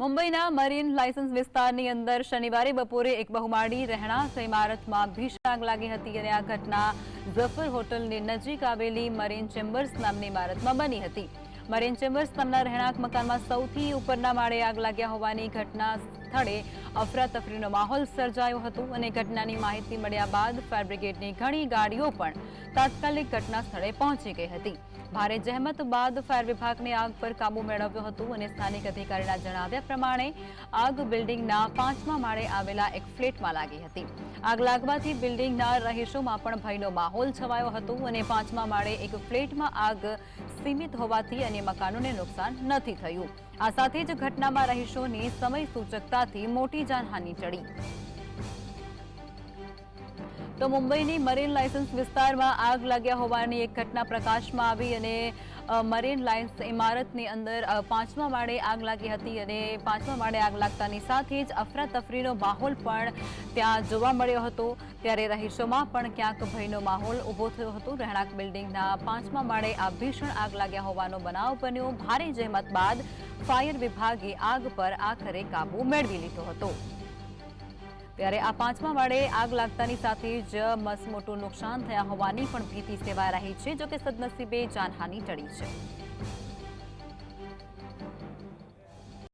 મુંબઈના marine licence વિસ્તારની અંદર શનિવારે બપોરે એક બહુમાળી રહેણાંક ઇમારતમાં ભીષણ આગ લાગી હતી અને આ ઘટના ઝફર હોટલની નજીક આવેલી મરીન ચેમ્બર્સ નામની ઇમારતમાં બની હતી. મરીન ચેમ્બર્સ નામના રહેણાંક મકાનમાં સૌથી ઉપરના માળે આગ લાગ્યા હોવાની ઘટના સ્થળે અફરાતફરીનો માહોલ સર્જાયો હતો અને ઘટનાની માહિતી મળ્યા બાદ ફાયર બ્રિગેડની ઘણી ગાડીઓ પણ તાત્કાલિક ઘટના સ્થળે પહોંચી ગઈ હતી. ભારે જહેમત બાદ ફાયર વિભાગને આગ પર કાબુ મેળવ્યો હતો અને સ્થાનિક અધિકારીના જણાવ્યા પ્રમાણે આગ બિલ્ડિંગના પાંચમા માળે આવેલા એક ફ્લેટમાં લાગી હતી. આગ લાગવાથી બિલ્ડિંગના રહીશોમાં પણ ભયનો માહોલ છવાયો હતો અને પાંચમા માળે એક ફ્લેટમાં આગ સીમિત હોવાથી અન્ય મકાનોને નુકસાન નથી થયું. આ સાથે જ ઘટનામાં રહીશોની સમય સૂચકતાથી મોટી જાનહાનિ ટળી. તો મુંબઈની મરીન લાયસન્સ વિસ્તારમાં આગ લાગ્યા હોવાની એક ઘટના પ્રકાશમાં આવી અને મરીન લાયન્સ ઇમારતની અંદર પાંચમા માળે આગ લાગી હતી અને પાંચમા માળે આગ લાગતાની સાથે જ અફરાતફરીનો માહોલ પણ ત્યાં જોવા મળ્યો હતો. ત્યારે રહીશોમાં પણ ક્યાંક ભયનો માહોલ ઊભો થયો હતો. રહેણાંક બિલ્ડિંગના પાંચમા માળે આ ભીષણ આગ લાગ્યા હોવાનો બનાવ બન્યો. ભારે જહેમત બાદ ફાયર વિભાગે આગ પર આખરે કાબુ મેળવી લીધો હતો. ત્યારે આ પાંચમા માળે આગ લાગતાની સાથે જ મસમોટું નુકસાન થયા હોવાની પણ ભીતિ સેવાઈ રહી છે, જોકે સદનસીબે જાનહાનિ ટળી છે.